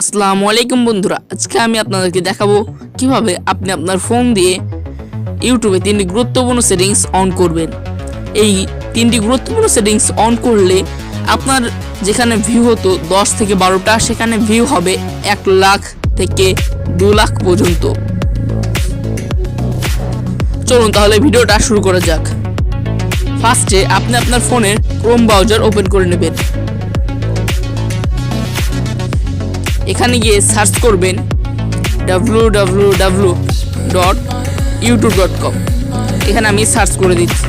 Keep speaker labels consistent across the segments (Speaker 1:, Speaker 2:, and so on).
Speaker 1: আসসালামু আলাইকুম বন্ধুরা, আজকে আমি আপনাদেরকে দেখাবো কীভাবে আপনি আপনার ফোন দিয়ে ইউটিউবে তিনটি গুরুত্বপূর্ণ সেটিংস অন করবেন। এই তিনটি গুরুত্বপূর্ণ সেটিংস অন করলে আপনার যেখানে ভিউ হতো দশ থেকে বারোটা, সেখানে ভিউ হবে এক লাখ থেকে দু লাখ পর্যন্ত। চলুন তাহলে ভিডিওটা শুরু করা যাক। ফার্স্টে আপনি আপনার ফোনের ক্রোম ব্রাউজার ওপেন করে নেবেন। এখানে গিয়ে সার্চ করবেন W dot YouTube dot com এখানে আমি সার্চ করে দিচ্ছি।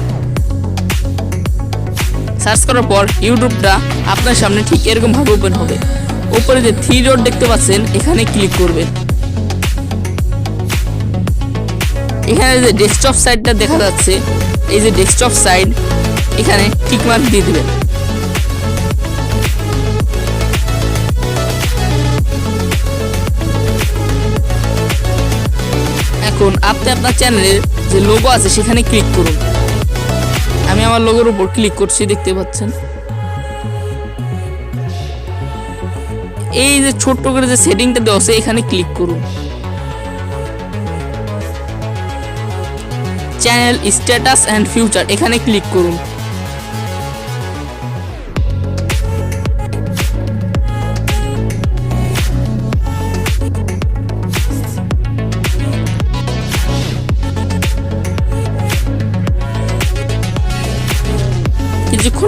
Speaker 1: সার্চ করার পর ইউটিউবটা আপনার সামনে ঠিক এরকমভাবে ওপেন হবে। উপরে যে থ্রি ডট দেখতে পাচ্ছেন, এখানে ক্লিক করবেন। এখানে যে ডেস্কটপ সাইডটা দেখা যাচ্ছে, এই যে ডেস্কটপ সাইড এখানে টিকমার্ক দিয়ে দেবেন। এখন আপনি আপনার চ্যানেলের যে লোগো আছে, সেখানে ক্লিক করুন। আমি আমার লোগোর উপর ক্লিক করছি, দেখতে পাচ্ছেন? এই যে ছোট্ট করে যে সেটিংটা দেওয়া আছে, এখানে ক্লিক করুন। চ্যানেল স্ট্যাটাস অ্যান্ড ফিউচার এখানে ক্লিক করুন।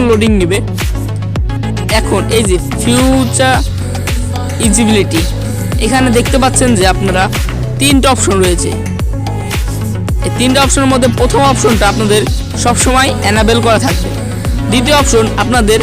Speaker 1: লোডিং নেবে। এখন এই যে ফিউচার ইজিবিলিটি এখানে দেখতে পাচ্ছেন যে আপনারা তিনটা অপশন রয়েছে। এই তিনটা অপশনের মধ্যে প্রথম অপশনটা আপনাদের সবসময় অ্যানাবেল করা থাকবে। দ্বিতীয় অপশন আপনাদের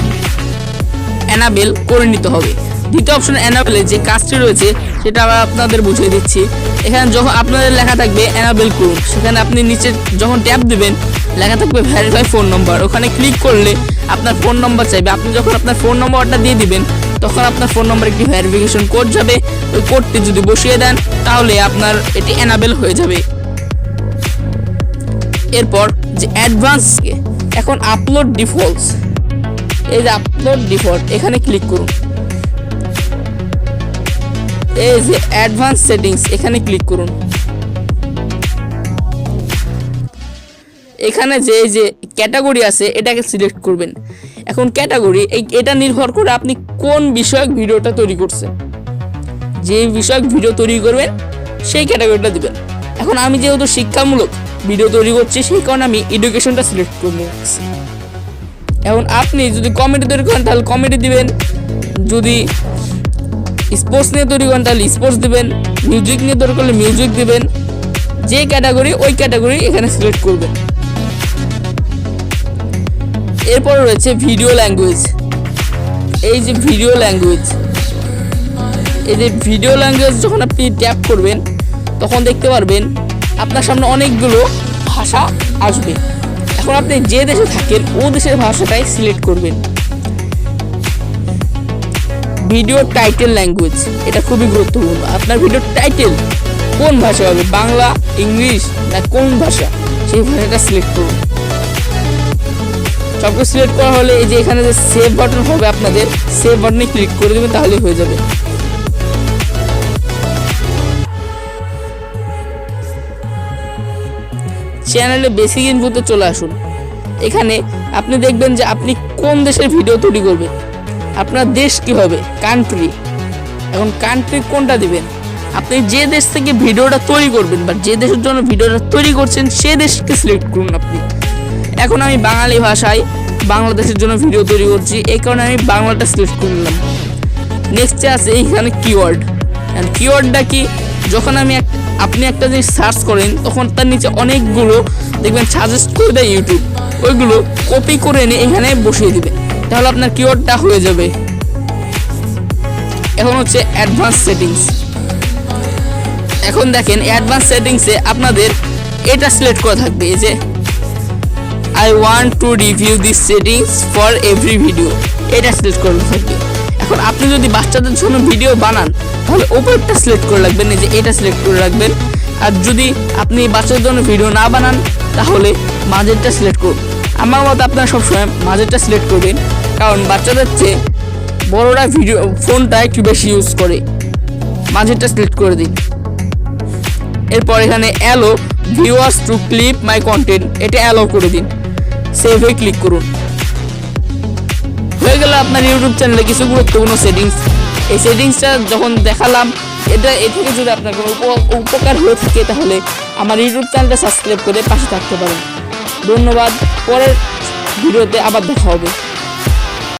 Speaker 1: অ্যানাবেল করে নিতে হবে। দ্বিতীয় অপশন অ্যানাবেলে যে কাজটি রয়েছে, সেটা আমরা আপনাদের বুঝিয়ে দিচ্ছি। এখানে যখন আপনাদের লেখা থাকবে অ্যানাবেল করুন সেখানে আপনি নিচে যখন ট্যাপ দেবেন, লেখা থাকবে ভেরিফাই ফোন নম্বর ওখানে ক্লিক করলে আপনার ফোন নম্বর চাইবে। আপনি যখন আপনার ফোন নম্বরটা দিয়ে দিবেন, তখন আপনার ফোন নম্বর একটি ভ্যারিফিকেশন কোড যাবে। ওই কোডটি যদি বসিয়ে দেন, তাহলে আপনার এটি অ্যানাবেল হয়ে যাবে। এরপর যে অ্যাডভান্স এখন আপলোড ডিফল্টস এই যে আপলোড ডিফল্ট এখানে ক্লিক করুন। এই যে অ্যাডভান্স সেটিংস এখানে ক্লিক করুন। এখানে যে যে ক্যাটাগরি আছে, এটাকে সিলেক্ট করবেন। এখন ক্যাটাগরি এটা নির্ভর করে আপনি কোন বিষয়ক ভিডিওটা তৈরি করছেন। যে বিষয়ক ভিডিও তৈরি করবেন, সেই ক্যাটাগরিটা দিবেন। এখন আমি যেহেতু শিক্ষামূলক ভিডিও তৈরি করছি, সেই কারণে আমি এডুকেশনটা সিলেক্ট করে নিচ্ছি। এখন আপনি যদি কমেডি তৈরি করেন, তাহলে কমেডি দিবেন। যদি স্পোর্টস নিয়ে তৈরি করেন, তাহলে স্পোর্টস দিবেন মিউজিক নিয়ে তৈরি করলে মিউজিক দিবেন, যে ক্যাটাগরি ওই ক্যাটাগরি এখানে সিলেক্ট করবেন। এরপর রয়েছে ভিডিও ল্যাঙ্গুয়েজ এই যে ভিডিও ল্যাঙ্গুয়েজ এই যে ভিডিও ল্যাঙ্গুয়েজ যখন আপনি ট্যাপ করবেন, তখন দেখতে পারবেন আপনার সামনে অনেকগুলো ভাষা আসবে। এখন আপনি যে দেশে থাকেন, ও দেশের ভাষাটাই সিলেক্ট করবেন। ভিডিও টাইটেল ল্যাঙ্গুয়েজ এটা খুবই গুরুত্বপূর্ণ। আপনার ভিডিও টাইটেল কোন ভাষা হবে? বাংলা, ইংলিশ না কোন ভাষা? সেই ভাষাটা সিলেক্ট করুন। সবকিছু সিলেক্ট করা হলে এই যে এখানে যে সেভ বাটন হবে আপনাদের সেভ বাটনে ক্লিক করে দেবেন তাহলে হয়ে যাবে। চ্যানেলে বেসিক ইনপুতে চলে আসুন। এখানে আপনি দেখবেন যে আপনি কোন দেশের ভিডিও তৈরি করবেন। আপনার দেশ কি হবে কান্ট্রি এখন কান্ট্রি কোনটা দিবেন? আপনি যে দেশ থেকে ভিডিওটা তৈরি করবেন বা যে দেশের জন্য ভিডিওটা তৈরি করছেন, সে দেশকে সিলেক্ট করুন আপনি। এখন আমি বাঙালি ভাষায় বাংলাদেশের জন্য ভিডিও তৈরি করছি, এই কারণে আমি বাংলাটা সিলেক্ট করলাম নেক্সটে আছে এইখানে কিওয়ার্ড কিওয়ার্ডটা কি? যখন আমি আপনি একটা জিনিস সার্চ করেন, তখন তার নিচে অনেকগুলো দেখবেন সাজেস্ট করে দেয় ইউটিউব ওইগুলো কপি করে এনে এখানে বসিয়ে দিবে। তাহলে আপনার কিওয়ার্ডটা হয়ে যাবে। এখন হচ্ছে অ্যাডভান্স সেটিংস এখন দেখেন অ্যাডভান্স সেটিংসে আপনাদের এটা সিলেক্ট করা থাকবে, এই যে I want to review this settings for every video এটা সিলেক্ট করে থাকবে। এখন আপনি যদি বাচ্চাদের জন্য ভিডিও বানান, তাহলে ওপরটা সিলেক্ট করে রাখবেন, এই যে এটা সিলেক্ট করে রাখবেন। আর যদি আপনি বাচ্চাদের জন্য ভিডিও না বানান, তাহলে মাঝেরটা সিলেক্ট করুন। আমার মতে আপনারা সবসময় মাঝেরটা সিলেক্ট করবেন। কারণ বাচ্চাদের চেয়ে বড়রা ভিডিও ফোনটা একটু বেশি ইউজ করে। মাঝেরটা সিলেক্ট করে দিন এরপর এখানে allow viewers to clip my content এটা অ্যালো করে দিন। সেভে ক্লিক করুন। হয়ে গেল আপনার ইউটিউব চ্যানেলে কিছু গুরুত্বপূর্ণ সেটিংস এই সেটিংসটা যখন দেখালাম, এটা, এ থেকে যদি আপনার কোনো উপকার হয়ে থাকে, তাহলে আমার ইউটিউব চ্যানেলটা সাবস্ক্রাইব করে পাশে থাকতে পারেন। ধন্যবাদ, পরের ভিডিওতে আবার দেখা হবে।